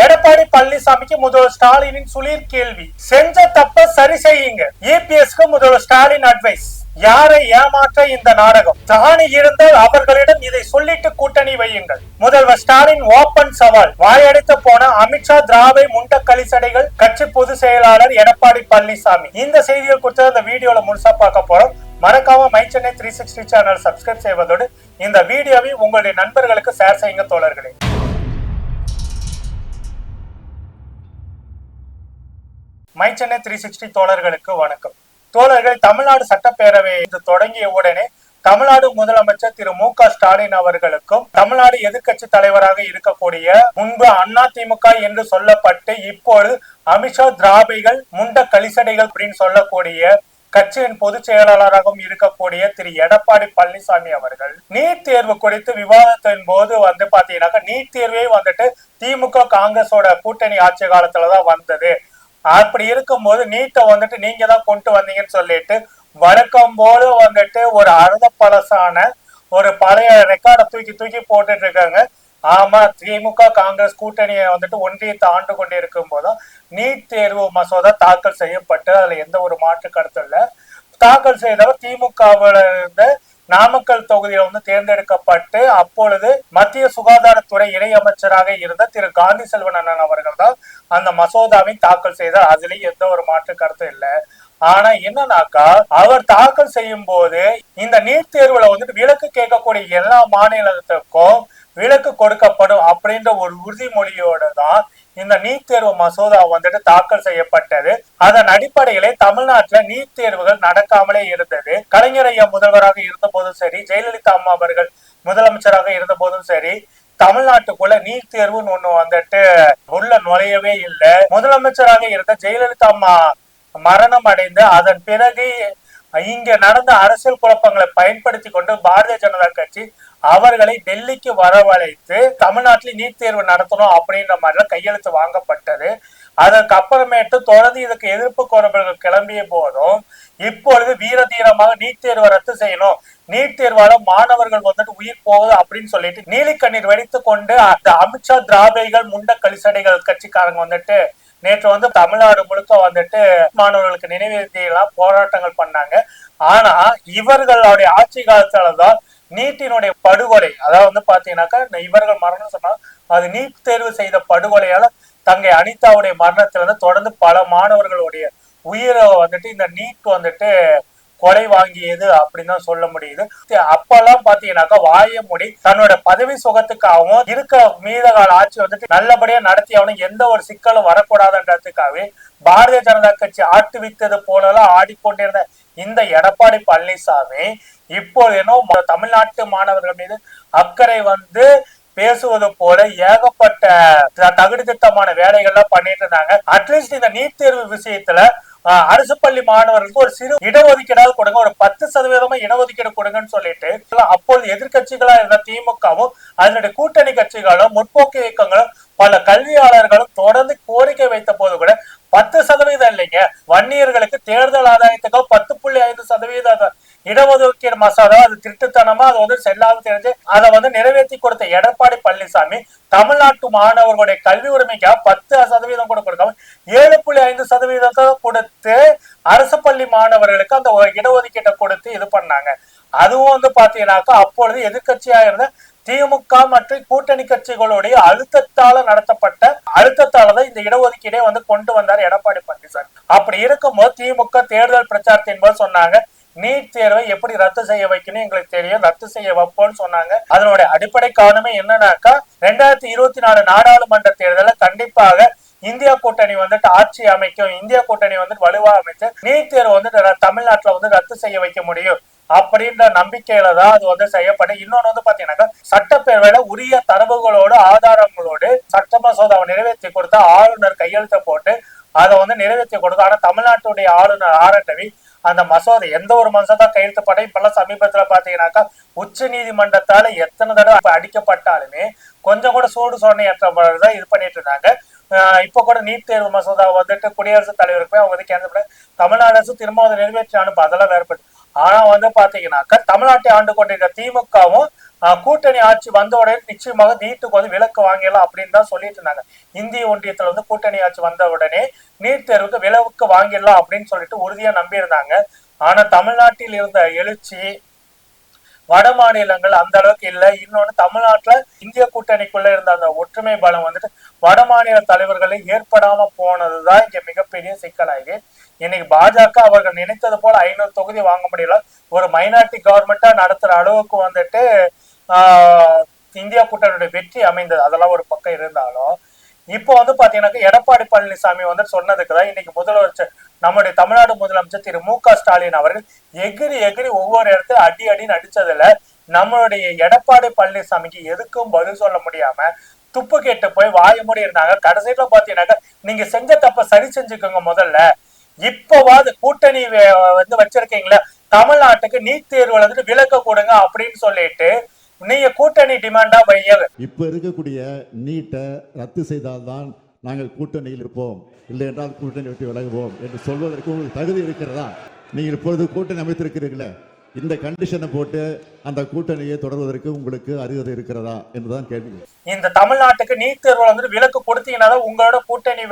எடப்பாடி பழனிசாமிக்கு முதல்வர் ஸ்டாலினின் சுளீர் கேள்வி. செஞ்ச தப்ப சரி செய்யுங்க. இபிஎஸ்க்கு முதல்வர் ஸ்டாலின் அட்வைஸ் யாரை ஏமாற்ற இந்த நாடகம்? தானி இருந்தால் அவர்களிடம் இதை சொல்லிட்டு கூட்டணி வையுங்கள். முதல்வர் ஸ்டாலின் ஓபன் சவால். வாயடித்து போன அமித்ஷா திராவை முண்ட கலிசடைகள் கட்சி பொதுச் செயலாளர் எடப்பாடி பழனிசாமி. இந்த செய்திகள் குறித்து அந்த வீடியோல முழுசா பார்க்க போறோம். மறக்காம my Chennai three sixty channel subscribe செய்வதோடு இந்த வீடியோவை உங்களுடைய நண்பர்களுக்கு ஷேர் செய்யுங்க தோழர்களே. மை சென்னை த்ரீ சிக்ஸ்டி தோழர்களுக்கு வணக்கம். தோழர்கள் தமிழ்நாடு சட்டப்பேரவை தொடங்கிய உடனே தமிழ்நாடு முதலமைச்சர் திரு மு க ஸ்டாலின் அவர்களுக்கும் தமிழ்நாடு எதிர்கட்சி தலைவராக இருக்கக்கூடிய முன்பு அண்ணா திமுக என்று சொல்லப்பட்டு இப்பொழுது அமித்ஷா திராபிகள் முண்ட கலிசடைகள் அப்படின்னு சொல்லக்கூடிய கட்சியின் பொதுச் செயலாளராகவும் இருக்கக்கூடிய திரு எடப்பாடி பழனிசாமி அவர்கள். நீட் தேர்வு குறித்து விவாதத்தின் போது வந்து பாத்தீங்கன்னாக்கா நீட் தேர்வே வந்துட்டு திமுக காங்கிரஸோட கூட்டணி ஆட்சி காலத்துலதான் வந்தது. அப்படி இருக்கும்போது நீட்டை வந்துட்டு நீங்க தான் கொண்டு வந்தீங்கன்னு சொல்லிட்டு வழக்கம் போல வந்துட்டு ஒரு அறுத பழசான ஒரு பழைய ரெக்கார்டை தூக்கி தூக்கி போட்டுட்டு இருக்காங்க. ஆமா திமுக காங்கிரஸ் கூட்டணியை வந்துட்டு ஒன்றியத்தை ஆண்டு கொண்டு இருக்கும் போதும் நீட் தேர்வு மசோதா தாக்கல் செய்யப்பட்டு அதுல எந்த ஒரு மாற்று கருத்து இல்லை. தாக்கல் செய்தவர் திமுகவில் இருந்து நாமக்கல் தொகுதியில வந்து தேர்ந்தெடுக்கப்பட்டு அப்பொழுது மத்திய சுகாதாரத்துறை இணையமைச்சராக இருந்த திரு காந்தி செல்வன் அண்ணன் அவர்கள் தான் அந்த மசோதாவை தாக்கல் செய்தார். அதுலயும் எந்த ஒரு மாற்று கருத்தும் இல்லை. ஆனா என்னன்னாக்கா அவர் தாக்கல் செய்யும் போது இந்த நீட் தேர்வுல வந்துட்டு விலக்கு கேட்கக்கூடிய எல்லா மாநிலத்துக்கும் விலக்கு கொடுக்கப்படும் அப்படின்ற ஒரு உறுதிமொழியோட தான் இந்த நீட் தேர்வு மசோதா வந்துட்டு தாக்கல் செய்யப்பட்டது. அதன் அடிப்படையிலே தமிழ்நாட்டுல நீட் தேர்வுகள் நடக்காமலே இருந்தது. கலைஞர் ஐயா முதல்வராக இருந்த போதும் சரி ஜெயலலிதா அம்மா அவர்கள் முதலமைச்சராக இருந்த போதும் சரி தமிழ்நாட்டுக்குள்ள நீட் தேர்வுன்னு ஒண்ணு வந்துட்டு உள்ள நுழையவே இல்லை. முதலமைச்சராக இருந்த ஜெயலலிதா அம்மா மரணம் அடைந்து அதன் பிறகு இங்க நடந்த அரசியல் குழப்பங்களை பயன்படுத்தி கொண்டு பாரதிய ஜனதா கட்சி அவர்களை டெல்லிக்கு வரவழைத்து தமிழ்நாட்டில் நீட் தேர்வு நடத்தணும் அப்படின்ற மாதிரிலாம் கையெழுத்து வாங்கப்பட்டது. அதற்கு அப்புறமேட்டு தொடர்ந்து இதுக்கு எதிர்ப்பு கோரவர்கள் கிளம்பிய போதும் இப்பொழுது வீர தீரமாக நீட் தேர்வை ரத்து செய்யணும். நீட் தேர்வால மாணவர்கள் வந்துட்டு உயிர் போகுது அப்படின்னு சொல்லிட்டு நீலிக்கண்ணீர் வெடித்து கொண்டு அந்த அமித்ஷா திராவிகள் முண்ட கலிசடைகள் கட்சிக்காரங்க வந்துட்டு நேற்று வந்து தமிழ்நாடு முழுக்க வந்துட்டு மாணவர்களுக்கு நினைவேற்றியெல்லாம் போராட்டங்கள் பண்ணாங்க. ஆனா இவர்களுடைய ஆட்சி காலத்துலதான் நீட்டினுடைய படுகொலை அதாவது வந்து பாத்தீங்கன்னாக்கா இவர்கள் மரணம் சொன்னா அது நீட் தேர்வு செய்த படுகொலையால தங்கை அனிதாவுடைய மரணத்துல இருந்து தொடர்ந்து பல மாணவர்களுடைய உயிரை வந்துட்டு இந்த நீட் வந்துட்டு கொலை வாங்கியது அப்படின்னு தான் சொல்ல முடியுது. அப்பெல்லாம் பாத்தீங்கன்னாக்கா வாய தன்னோட பதவி சுகத்துக்காகவும் இருக்க மீத கால ஆட்சி வந்துட்டு நல்லபடியா நடத்தி அவனும் எந்த ஒரு சிக்கலும் வரக்கூடாதுன்றதுக்காகவே பாரதிய ஜனதா கட்சி ஆட்டு வித்தது போலலாம் ஆடிக்கொண்டிருந்த இந்த எடப்பாடி பழனிசாமி இப்போ ஏன்னோ தமிழ்நாட்டு மாணவர்கள் மீது அக்கறை வந்து பேசுவது போல ஏகப்பட்ட தகுதி திட்டமான வேலைகள்லாம் பண்ணிட்டு இருந்தாங்க. அட்லீஸ்ட் இந்த நீட் தேர்வு விஷயத்துல அரசு பள்ளி மாணவர்களுக்கு ஒரு சிறு இடஒதுக்கீடாவது கொடுங்க. ஒரு பத்து சதவீதமா இடஒதுக்கீடு கொடுங்கன்னு சொல்லிட்டு அப்பொழுது எதிர்கட்சிகளா இருந்த திமுகவும் அதனுடைய கூட்டணி கட்சிகளும் முற்போக்கு இயக்கங்களும் பல கல்வியாளர்களும் தொடர்ந்து கோரிக்கை வைத்த போது கூட பத்து சதவீதம் இல்லைங்க. வன்னியர்களுக்கு தேர்தல் ஆதாயத்துக்கோ பத்து புள்ளி ஐந்து சதவீத இடஒதுக்கீடு மசோதா அது திருட்டுத்தனமா அது வந்து செல்லாது தெரிஞ்சு அதை வந்து நிறைவேற்றி கொடுத்த எடப்பாடி பழனிசாமி தமிழ்நாட்டு மாணவர்களுடைய கல்வி உரிமைக்காக பத்து சதவீதம் கூட கொடுக்காம ஏழு புள்ளி ஐந்து சதவீதத்தை கொடுத்து அரசு பள்ளி மாணவர்களுக்கு அந்த இடஒதுக்கீட்டை கொடுத்து இது பண்ணாங்க. அதுவும் வந்து பாத்தீங்கன்னாக்கா அப்பொழுது எதிர்கட்சியா இருந்த திமுக மற்றும் கூட்டணி கட்சிகளுடைய அழுத்தத்தால நடத்தப்பட்ட அழுத்தத்தாலதான் இந்த இடஒதுக்கீடே வந்து கொண்டு வந்தார் எடப்பாடி பழனிசாமி. அப்படி இருக்கும்போது திமுக தேர்தல் பிரச்சாரத்தின் போது சொன்னாங்க நீட் தேர்வை எப்படி ரத்து செய்ய வைக்கணும் எங்களுக்கு தெரியும். ரத்து செய்ய வைப்போம்னு சொன்னாங்க. அதனுடைய அடிப்படை காரணமே என்னன்னாக்கா ரெண்டாயிரத்தி இருபத்தி நாலு நாடாளுமன்ற தேர்தலில் கண்டிப்பாக இந்தியா கூட்டணி வந்துட்டு ஆட்சி அமைக்கும். இந்தியா கூட்டணி வந்துட்டு வலுவா அமைத்து நீட் தேர்வு வந்து தமிழ்நாட்டுல வந்து ரத்து செய்ய வைக்க முடியும். அப்படின்ற நம்பிக்கையில தான் அது வந்து செய்யப்படும் இன்னொன்னு வந்து பாத்தீங்கன்னாக்கா சட்டப்பேரவையில உரிய தரவுகளோடு ஆதாரங்களோடு சட்ட மசோதாவை நிறைவேற்றி கொடுத்தா ஆளுநர் கையெழுத்த போட்டு அதை வந்து நிறைவேற்றி கொடுத்தா ஆனா தமிழ்நாட்டுடைய ஆளுநர் ஆர் என் ரவி அந்த மசோதா எந்த ஒரு மசோதா கையெழுத்தப்பட்ட இப்பெல்லாம் சமீபத்துல பாத்தீங்கன்னாக்கா உச்ச நீதிமன்றத்தால எத்தனை தடவை அடிக்கப்பட்டாலுமே கொஞ்சம் கூட சூடு சோனையற்றதான் இது பண்ணிட்டு இருந்தாங்க. இப்ப கூட நீட் தேர்வு மசோதா வந்துட்டு குடியரசுத் தலைவருக்கு அவங்க வந்து கேன்சல் பண்ண தமிழ்நாடு அரசு திரும்ப அதை நிறைவேற்றி அனுப்ப அதெல்லாம் வேறுபட்டு ஆனா வந்து பாத்தீங்கன்னாக்கா தமிழ்நாட்டை ஆண்டு கொண்டிருக்க திமுகவும் கூட்டணி ஆட்சி வந்த உடனே நிச்சயமாக நீட்டுக்கு வந்து விலக்கு வாங்கிடலாம் அப்படின்னு தான் சொல்லிட்டு இருந்தாங்க. இந்திய ஒன்றியத்துல வந்து கூட்டணி ஆட்சி வந்த உடனே நீட் தேர்வுக்கு விலக்கு வாங்கிடலாம் அப்படின்னு சொல்லிட்டு உறுதியா நம்பியிருந்தாங்க. ஆனா தமிழ்நாட்டில் இருந்த எழுச்சி வட மாநிலங்கள் அந்த அளவுக்கு இல்லை. இன்னொன்னு தமிழ்நாட்டுல இந்திய கூட்டணிக்குள்ள இருந்த அந்த ஒற்றுமை பலம் வந்துட்டு வட மாநில தலைவர்களை ஏற்படாம போனதுதான் இங்க மிகப்பெரிய சிக்கலாகி இன்னைக்கு பாஜக அவர்கள் நினைத்தது போல ஐநூறு தொகுதி வாங்க முடியல. ஒரு மைனாரிட்டி கவர்மெண்டா நடத்துற அளவுக்கு வந்துட்டு இந்தியா கூட்டணியுடைய வெற்றி அமைந்தது. அதெல்லாம் ஒரு பக்கம் இருந்தாலும் இப்போ வந்து பாத்தீங்கன்னா எடப்பாடி பழனிசாமி வந்து சொன்னதுக்கு தான் இன்னைக்கு முதலமைச்சர் நம்முடைய தமிழ்நாடு முதலமைச்சர் திரு மு க ஸ்டாலின் அவர்கள் எகிரி எகிரி ஒவ்வொரு இடத்துல அடி அடின்னு அடிச்சதுல நம்மளுடைய எடப்பாடி பழனிசாமிக்கு எதுக்கும் பதில் சொல்ல முடியாம துப்பு கேட்டு போய் வாய மூடி இருந்தாங்க. கடைசியில பாத்தீங்கன்னாக்கா நீங்க செஞ்ச தப்ப சரி செஞ்சுக்கோங்க முதல்ல. இப்போவாது கூட்டணி வந்து வச்சிருக்கீங்களா தமிழ்நாட்டுக்கு நீட் தேர்வுல வந்துட்டு விலக்க கொடுங்க அப்படின்னு சொல்லிட்டு நீங்க கூட்டணி டிமாண்டா வைய இப்போ இருக்கக்கூடிய நீட்டை ரத்து செய்தால்தான் நாங்கள் கூட்டணியில் இருப்போம். இல்லை என்றால் கூட்டணி விட்டு விலகுவோம் என்று சொல்வதற்கு உங்களுக்கு தகுதி இருக்கிறதா? நீங்கள் இப்பொழுது கூட்டணி அமைத்திருக்கிறீர்களே. இந்த கண்டிஷனை போட்டு அந்த கூட்டணியை தொடர்வதற்கு உங்களுக்கு அருகதை இருக்கிறதா என்றுதான் கேள்வி. இந்த தமிழ்நாட்டுக்கு நீட் தேர்வுல வந்துட்டு விலக்கு கொடுத்தீங்கன்னா உங்களோட கூட்டணி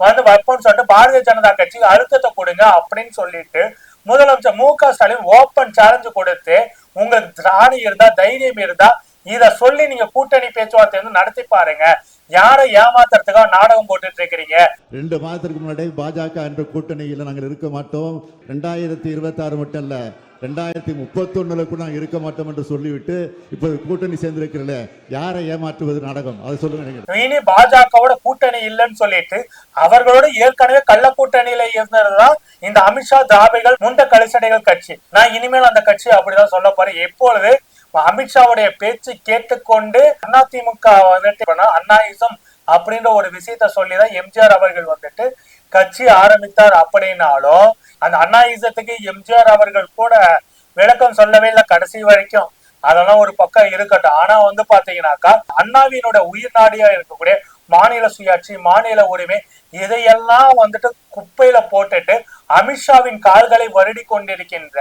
வந்து வைப்போம்னு சொல்லிட்டு பாரதிய ஜனதா கட்சி அழுத்தத்தை கொடுங்க அப்படின்னு சொல்லிட்டு முதலமைச்சர் மு க ஸ்டாலின் ஓப்பன் சேலஞ்சு கொடுத்து உங்களுக்கு திராணி இருந்தா தைரியம் இருந்தா இத சொல்லி நீங்க கூட்டணி பேச்சுவார்த்தை வந்து நடத்தி பாருங்க. யாரை ஏமாத்துறதுக்காக நாடகம் போட்டுட்டு இருக்கிறீங்க? ரெண்டு மாதத்திற்கு முன்னாடி பாஜக என்ற கூட்டணியில் நாங்கள் இருக்க மாட்டோம். ரெண்டாயிரத்தி இருபத்தாறு மட்டும் இல்ல. ரெண்டாயிரத்தி முப்பத்தொன்னுல கூட நாங்கள் இருக்க மாட்டோம் என்று சொல்லிவிட்டு இப்போ கூட்டணி சேர்ந்திருக்கிறல யாரை ஏமாற்றுவது நாடகம்? அதை சொல்லுங்க இனி பாஜகவோட கூட்டணி இல்லைன்னு சொல்லிட்டு அவர்களோட ஏற்கனவே கள்ள கூட்டணியில இருந்ததுதான் இந்த அமித்ஷா திராவிகள் முண்ட கலிசடைகள் கட்சி. நான் இனிமேல் அந்த கட்சி அப்படிதான் சொல்ல போறேன். எப்பொழுது அமித்ஷாவுடைய பேச்சு கேட்டுக்கொண்டு அதிமுக வந்துட்டு அண்ணாயிசம் அப்படின்ற ஒரு விஷயத்த சொல்லிதான் எம்ஜிஆர் அவர்கள் வந்துட்டு கட்சி ஆரம்பித்தார் அப்படின்னாலும் அந்த அண்ணாயிசத்துக்கு எம்ஜிஆர் அவர்கள் கூட விளக்கம் சொல்லவே இல்லை கடைசி வரைக்கும். அதெல்லாம் ஒரு பக்கம் இருக்கட்டும். ஆனா வந்து பாத்தீங்கன்னாக்கா அண்ணாவினோட உயிர் நாடியா இருக்கக்கூடிய மாநில சுயாட்சி மாநில உரிமை இதையெல்லாம் வந்துட்டு குப்பையில போட்டுட்டு அமித்ஷாவின் கால்களை வருடி கொண்டிருக்கின்ற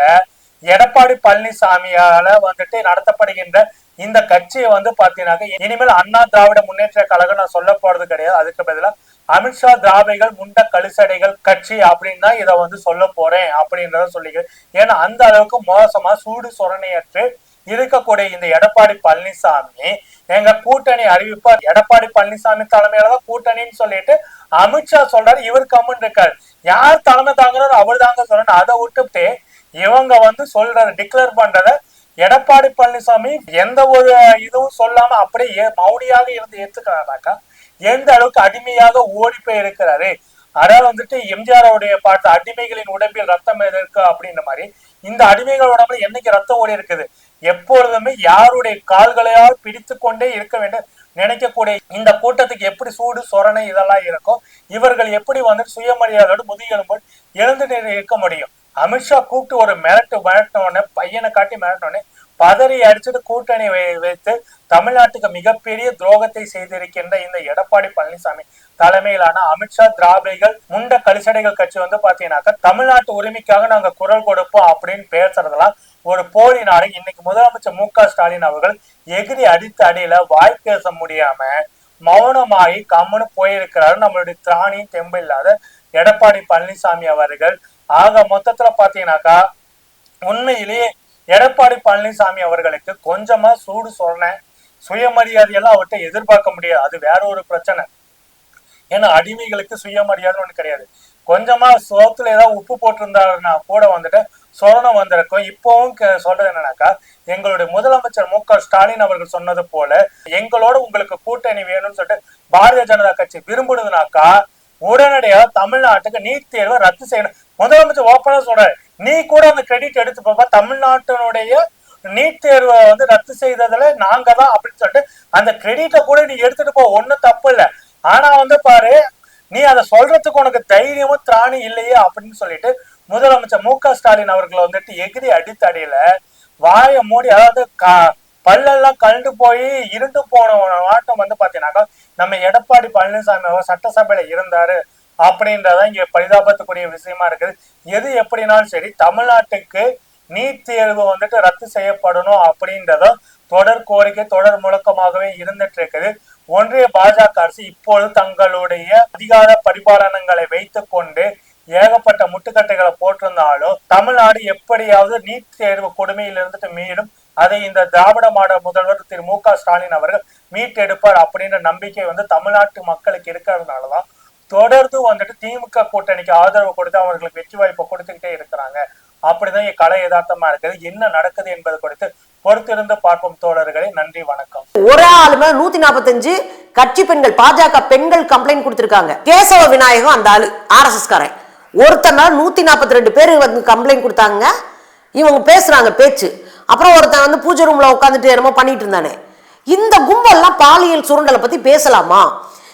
எடப்பாடி பழனிசாமியால வந்துட்டு நடத்தப்படுகின்ற இந்த கட்சியை வந்து பாத்தீங்கன்னாக்க இனிமேல் அண்ணா திராவிட முன்னேற்ற கழகம் நான் சொல்ல போறது கிடையாது. அதுக்கு பதிலா அமித்ஷா திராவிகள் முண்ட கலிசடைகள் கட்சி அப்படின்னு தான் இதை வந்து சொல்ல போறேன் அப்படின்றத சொல்லிக்கிறேன். ஏன்னா அந்த அளவுக்கு மோசமா சூடு சுரணையற்று இருக்கக்கூடிய இந்த எடப்பாடி பழனிசாமி எங்க கூட்டணி அறிவிப்பார் எடப்பாடி பழனிசாமி தலைமையில தான் கூட்டணின்னு சொல்லிட்டு அமித்ஷா சொல்றாரு இவர் கம்முன்னு இருக்காரு. யார் தலைமை தாங்குறாரு அவர் தாங்க சொல்றேன் அதை விட்டுட்டு இவங்க வந்து சொல்றது டிக்ளேர் பண்றத எடப்பாடி பழனிசாமி எந்த ஒரு இதுவும் சொல்லாம அப்படியே மௌனியாக இருந்து ஏத்துக்கிறாராக்கா? எந்த அளவுக்கு அடிமையாக ஓடி போய் இருக்கிறாரு அதாவது வந்துட்டு எம்ஜிஆருடைய பாட்டு அடிமைகளின் உடம்பில் ரத்தம் இருக்கு அப்படின்ற மாதிரி இந்த அடிமைகள் உடம்புல என்னைக்கு ரத்தம் ஓடி இருக்குது? எப்பொழுதுமே யாருடைய கால்களையால் பிடித்து கொண்டே இருக்க வேண்டும். நினைக்கக்கூடிய இந்த கூட்டத்துக்கு எப்படி சூடு சொரணை இதெல்லாம் இருக்கும்? இவர்கள் எப்படி வந்துட்டு சுயமரியாதையோடு முதுகெலும்போடு எழுந்து நின்று இருக்க முடியும்? அமித்ஷா கூப்பிட்டு ஒரு மிரட்டு மிரட்டினோடனே பையனை காட்டி மிரட்டின பதறி அடிச்சுட்டு கூட்டணி வைத்து தமிழ்நாட்டுக்கு மிகப்பெரிய துரோகத்தை செய்திருக்கின்ற இந்த எடப்பாடி பழனிசாமி. தலைமையிலான அமித்ஷா திராவிகள் முண்ட கலிசடைகள் கட்சி வந்து பாத்தீங்கன்னாக்கா தமிழ்நாட்டு உரிமைக்காக நாங்க குரல் கொடுப்போம் அப்படின்னு பேசுறதெல்லாம் ஒரு போலி நாடு இன்னைக்கு முதலமைச்சர் மு க ஸ்டாலின் அவர்கள் எகிரி அடித்த அடியில வாய் பேச முடியாம மௌனமாகி கம்முன்னு போயிருக்கிறாரு. நம்மளுடைய திராணி தெம்பு இல்லாத எடப்பாடி பழனிசாமி அவர்கள். ஆக மொத்தத்துல பாத்தீங்கன்னாக்கா உண்மையிலேயே எடப்பாடி பழனிசாமி அவர்களுக்கு கொஞ்சமா சூடு சொன்ன சுயமரியாதையெல்லாம் அவர்கிட்ட எதிர்பார்க்க முடியாது. அது வேற ஒரு பிரச்சனை. ஏன்னா அடிமைகளுக்கு சுயமரியாதை ஒண்ணு கிடையாது. கொஞ்சமா சோத்துல ஏதாவது உப்பு போட்டிருந்தாருன்னா கூட வந்துட்டு சொரணம் வந்திருக்கும். இப்பவும் க- சொல்றது என்னன்னாக்கா எங்களுடைய முதலமைச்சர் மு க ஸ்டாலின் அவர்கள் சொன்னது போல எங்களோட உங்களுக்கு கூட்டணி வேணும்னு சொல்லிட்டு பாரதிய ஜனதா கட்சி விரும்புனதுனாக்கா உடனடியாக தமிழ்நாட்டுக்கு நீட் தேர்வை ரத்து செய்யணும். முதலமைச்சர் ஓப்பனா சொல்றாரு நீ கூட அந்த கிரெடிட் எடுத்து பாப்பா தமிழ்நாட்டினுடைய நீட் தேர்வை வந்து ரத்து செய்ததுல நாங்க தான் அப்படின்னு சொல்லிட்டு அந்த கிரெடிட்டை கூட நீ எடுத்துட்டு போ. ஒன்றும் தப்பு இல்ல. ஆனா வந்து பாரு நீ அதை சொல்றதுக்கு உனக்கு தைரியமும் திராணி இல்லையே அப்படின்னு சொல்லிட்டு முதலமைச்சர் மு க ஸ்டாலின் அவர்களை வந்துட்டு எகிரி அடித்தடியில வாயை மூடி அதாவது கா- பல்லெல்லாம் கழண்டு போய் இருண்டு போன ஆட்டம் வந்து பாத்தீங்கன்னாக்கா நம்ம எடப்பாடி பழனிசாமி அவர் சட்டசபையில இருந்தாரு. அப்படின்றதான் இங்க பரிதாபத்துக்குரிய விஷயமா இருக்குது. எது எப்படினாலும் சரி தமிழ்நாட்டுக்கு நீட் தேர்வு வந்துட்டு ரத்து செய்யப்படணும் அப்படின்றதும் தொடர் கோரிக்கை தொடர் முழக்கமாகவே இருந்துட்டு இருக்குது. ஒன்றிய பாஜக அரசு இப்பொழுது தங்களுடைய அதிகார பரிபாலனங்களை வைத்து கொண்டு ஏகப்பட்ட முட்டுக்கட்டைகளை போட்டிருந்தாலும் தமிழ்நாடு எப்படியாவது நீட் தேர்வு கொடுமையில் இருந்துட்டு மீண்டும் அதை இந்த திராவிட மாடல் முதல்வர் திரு மு க ஸ்டாலின் அவர்கள் மீட்டெடுப்பார் அப்படின்ற நம்பிக்கை வந்து தமிழ்நாட்டு மக்களுக்கு இருக்கிறதுனாலதான் தொடர்ந்து வந்துட்டு திமுக கூட்டணிக்கு ஆதரவு கொடுத்து அவர்களுக்கு வெற்றி வாய்ப்பை கொடுத்துக்கிட்டே இருக்கிறாங்க. அப்படிதான் கலை யதார்த்தமா இருக்குது. என்ன நடக்குது என்பது குறித்து பொறுத்திருந்து பார்ப்போம் தோழர்களே. நன்றி வணக்கம். ஒரு ஆளு மேல நூத்தி நாற்பத்தஞ்சு கட்சி பெண்கள் பாஜக பெண்கள் கம்ப்ளைண்ட் கொடுத்திருக்காங்க. கேசவ விநாயகம் அந்த ஆளு ஆர்எஸ்எஸ் காரன் ஒருத்தர் மேல நூத்தி நாற்பத்தி ரெண்டு பேர் வந்து கம்ப்ளைண்ட் கொடுத்தாங்க. இவங்க பேசுறாங்க பேச்சு. அப்புறம் ஒருத்தன் வந்து பூஜை ரூம்ல உட்காந்துட்டு என்னமோ பண்ணிட்டு இருந்தானே. இந்த கும்பல்லாம் பாலியல் சுருண்டலை பத்தி பேசலாமா?